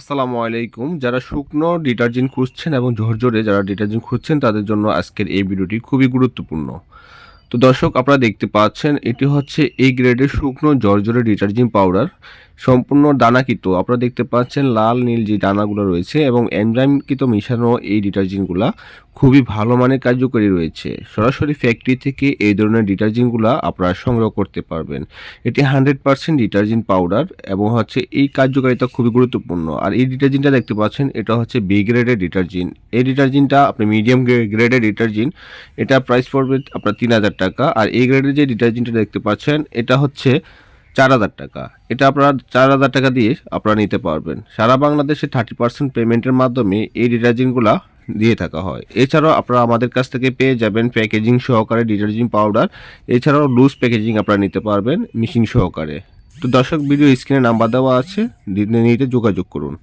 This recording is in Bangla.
আসসালামু আলাইকুম। যারা শুকনো ডিটারজেন্ট খুঁজছেন এবং জোর জোরে যারা ডিটারজেন্ট খুঁজছেন, তাদের জন্য আজকের এই ভিডিওটি খুবই গুরুত্বপূর্ণ। তো দর্শক, আপনারা দেখতে পাচ্ছেন, এটি হচ্ছে এই গ্রেডের শুকনো ঝরঝরে ডিটারজেন্ট পাউডার সম্পূর্ণ দানাকৃত। আপনারা দেখতে পাচ্ছেন, লাল, নীল যে দানাগুলো রয়েছে এবং এনজাইমকৃত মিশানো এই ডিটারজেন্টগুলো খুবই ভালো মানের কার্যকরী রয়েছে। সরাসরি ফ্যাক্টরি থেকে এই ধরনের ডিটারজেন্টগুলো আপনারা সংগ্রহ করতে পারবেন। এটি হান্ড্রেড পার্সেন্ট ডিটারজেন্ট পাউডার এবং হচ্ছে এই কার্যকারিতা খুবই গুরুত্বপূর্ণ। আর এই ডিটারজেন্টটা দেখতে পাচ্ছেন, এটা হচ্ছে বি গ্রেডের ডিটারজেন্ট এই ডিটারজেন্টটা আপনি মিডিয়াম গ্রেডের ডিটারজেন্ট এটা প্রাইস পড়বে আপনার তিন হাজার টাকা আর এই গ্রেডের যে ডিটারজেন্টটা দেখতে পাচ্ছেন, এটা হচ্ছে চার হাজার টাকা। এটা আপনারা চার হাজার টাকা দিয়ে আপনারা নিতে পারবেন। সারা বাংলাদেশে থার্টি পার্সেন্ট পেমেন্টের মাধ্যমে এই ডিটারজেন্টগুলো দিয়ে থাকা হয়। এছাড়াও আপনারা আমাদের কাছ থেকে পেয়ে যাবেন প্যাকেজিং সহকারে ডিটারজেন্ট পাউডার এছাড়াও লুজ প্যাকেজিং আপনারা নিতে পারবেন মেশিন সহকারে। তো দর্শক ভিডিও স্ক্রিনে নাম্বার দেওয়া আছে। নিতে যোগাযোগ করুন।